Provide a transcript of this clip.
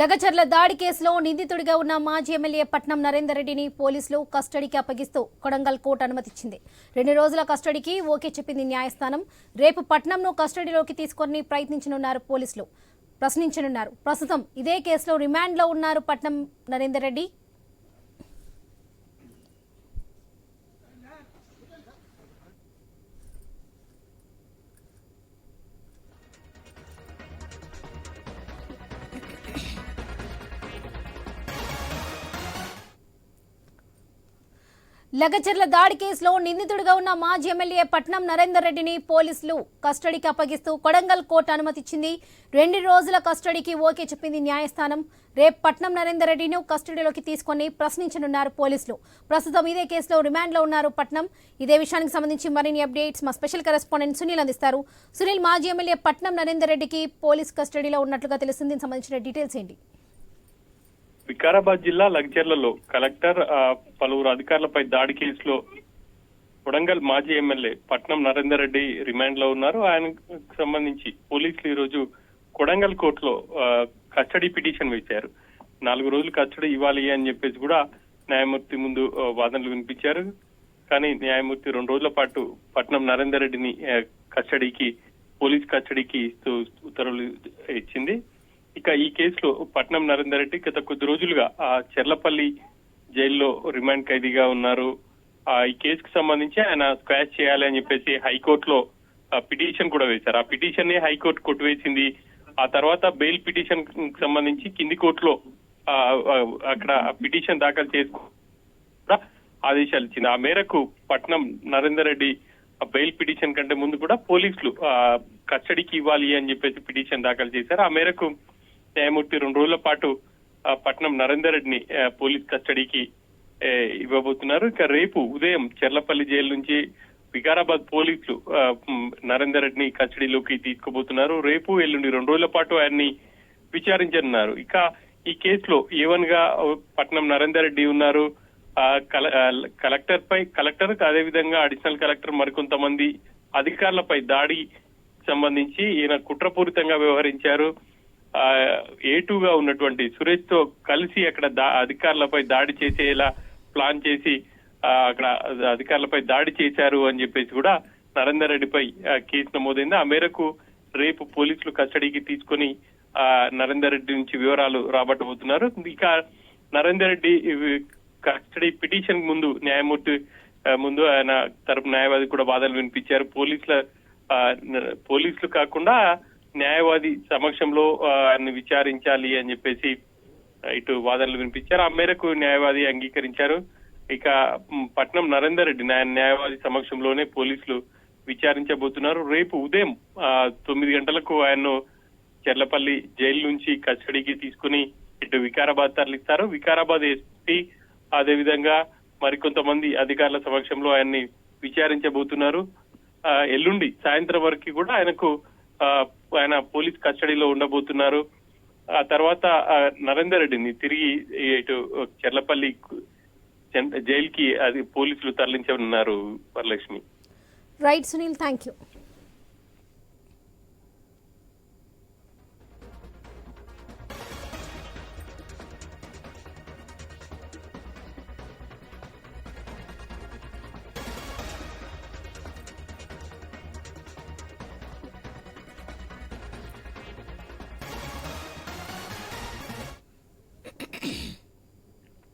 లగచర్ల దాడి కేసులో నిందితుడిగా ఉన్న మాజీ ఎమ్మెల్యే పట్నం నరేందర్ రెడ్డిని పోలీసులు కస్టడీకి అప్పగిస్తూ కొడంగల్ కోర్టు అనుమతిచ్చింది. రెండు రోజుల కస్టడీకి ఓకే చెప్పింది న్యాయస్థానం. రేపు పట్నంను కస్టడీలోకి తీసుకొని ప్రయత్నించనున్నారు పోలీసులు. ప్రశ్నించనున్నారు. ప్రస్తుతం ఇదే కేసులో రిమాండ్లో ఉన్నారు పట్నం నరేందర్ రెడ్డి. లగచర్ల దాడి కేసులో నిందితుడిగా ఉన్న మాజీ ఎమ్మెల్యే పట్నం నరేందర్ రెడ్డిని పోలీసులు కస్టడీకి అప్పగిస్తూ కొడంగల్ కోర్టు అనుమతిచ్చింది. రెండు రోజుల కస్టడీకి ఓకే చెప్పింది న్యాయస్థానం. రేపు పట్నం నరేందర్ రెడ్డిని కస్టడీలోకి తీసుకొని ప్రశ్నించనున్నారు పోలీసులు. ప్రస్తుతం ఇదే కేసులో రిమాండ్లో ఉన్నారు పట్నం. ఇదే విషయానికి సంబంధించి మరిన్ని అప్డేట్స్ మా స్పెషల్ కరెస్పాండెంట్ సునీల్ అందిస్తారు. సునీల్ మాజీ ఎమ్మెల్యే పట్నం నరేందర్ రెడ్డికి పోలీస్ కస్టడీలో ఉన్నట్లుగా తెలిసింది దీనికి సంబంధించిన డీటెయిల్స్ ఏంటి? వికారాబాద్ జిల్లా లగ్జర్లలో కలెక్టర్ ఆ, పలువురు అధికారులపై దాడి కేసులో కొడంగల్ మాజీ ఎమ్మెల్యే పట్నం నరేందర్ రెడ్డి రిమాండ్లో ఉన్నారు. ఆయనకు సంబంధించి పోలీసులు ఈ రోజు కొడంగల్ కోర్టులో కస్టడీ పిటిషన్ వేశారు. నాలుగు రోజులు కస్టడీ ఇవ్వాలి అని చెప్పేసి కూడా న్యాయమూర్తి ముందు వాదనలు వినిపించారు. కానీ న్యాయమూర్తి రెండు రోజుల పాటు పట్నం నరేందర్ రెడ్డిని కస్టడీకి పోలీస్ కస్టడీకి ఇస్తూ ఉత్తర్వులు ఇచ్చింది. ఇక ఈ కేసులో పట్నం నరేందర్ రెడ్డి గత కొద్ది రోజులుగా ఆ చెర్లపల్లి జైల్లో రిమాండ్ ఖైదీగా ఉన్నారు. ఆ ఈ కేసుకు సంబంధించి ఆయన స్క్వాష్ చేయాలి అని చెప్పేసి హైకోర్టులో ఆ, పిటిషన్ కూడా వేశారు. ఆ పిటిషన్ని హైకోర్టు కొట్టువేసింది ఆ తర్వాత బెయిల్ పిటిషన్కి సంబంధించి కింది కోర్టులో ఆ, అక్కడ పిటిషన్ దాఖలు చేసుకో ఆదేశాలు ఇచ్చింది. ఆ మేరకు పట్నం నరేందర్ రెడ్డి ఆ బెయిల్ పిటిషన్ కంటే ముందు కూడా పోలీసులు ఆ, కస్టడీకి ఇవ్వాలి అని చెప్పేసి పిటిషన్ దాఖలు చేశారు. ఆ మేరకు న్యాయమూర్తి రెండు రోజుల పాటు ఆ, పట్నం నరేందర్ రెడ్డిని పోలీస్ కస్టడీకి ఇవ్వబోతున్నారు. ఇక రేపు ఉదయం చెర్లపల్లి జైలు నుంచి వికారాబాద్ పోలీసులు నరేందర్ రెడ్డిని కస్టడీలోకి తీసుకుపోతున్నారు. రేపు ఎల్లుండి రెండు రోజుల పాటు ఆయన్ని విచారించనున్నారు. ఇక ఈ కేసులో ఏవన్గా పట్నం నరేందర్ రెడ్డి ఉన్నారు. ఆ, కలెక్టర్ పై కలెక్టర్ అదే విధంగా అడిషనల్ కలెక్టర్ మరికొంతమంది అధికారులపై దాడి సంబంధించి ఈయన కుట్రపూరితంగా వ్యవహరించారు. ఏటుగా ఉన్నటువంటి సురేష్తో కలిసి అక్కడ దా- అధికారులపై దాడి చేసేలా ప్లాన్ చేసి ఆ, అక్కడ అధికారులపై దాడి చేశారు అని చెప్పేసి కూడా నరేందర్ రెడ్డిపై కేసు నమోదైంది. ఆ మేరకు రేపు పోలీసులు కస్టడీకి తీసుకొని ఆ, నరేందర్ రెడ్డి నుంచి వివరాలు రాబట్టబోతున్నారు. ఇక నరేందర్ రెడ్డి కస్టడీ పిటిషన్ ముందు న్యాయమూర్తి ముందు ఆయన తరపు న్యాయవాది కూడా వాదనలు వినిపించారు. పోలీసుల ఆ, పోలీసులు కాకుండా న్యాయవాది సమక్షంలో ఆయన్ని విచారించాలి అని చెప్పేసి ఇటు వాదనలు వినిపించారు. ఆ మేరకు న్యాయవాది అంగీకరించారు. ఇక పట్నం నరేందర్ రెడ్డి ఆయన న్యాయవాది సమక్షంలోనే పోలీసులు విచారించబోతున్నారు. రేపు ఉదయం ఆ, తొమ్మిది గంటలకు ఆయన్ను చెర్లపల్లి జైలు నుంచి కస్టడీకి తీసుకుని ఇటు వికారాబాద్ తరలిస్తారు. వికారాబాద్ ఎస్పీ అదేవిధంగా మరికొంతమంది అధికారుల సమక్షంలో ఆయన్ని విచారించబోతున్నారు. ఆ, ఎల్లుండి సాయంత్రం వరకు కూడా ఆయనకు ఆయన పోలీస్ కస్టడీలో ఉండబోతున్నారు. ఆ తర్వాత నరేందర్ రెడ్డిని తిరిగి ఇటు చెర్లపల్లి జైలుకి అది పోలీసులు తరలించనున్నారు Varalakshmi. Right Sunil thank you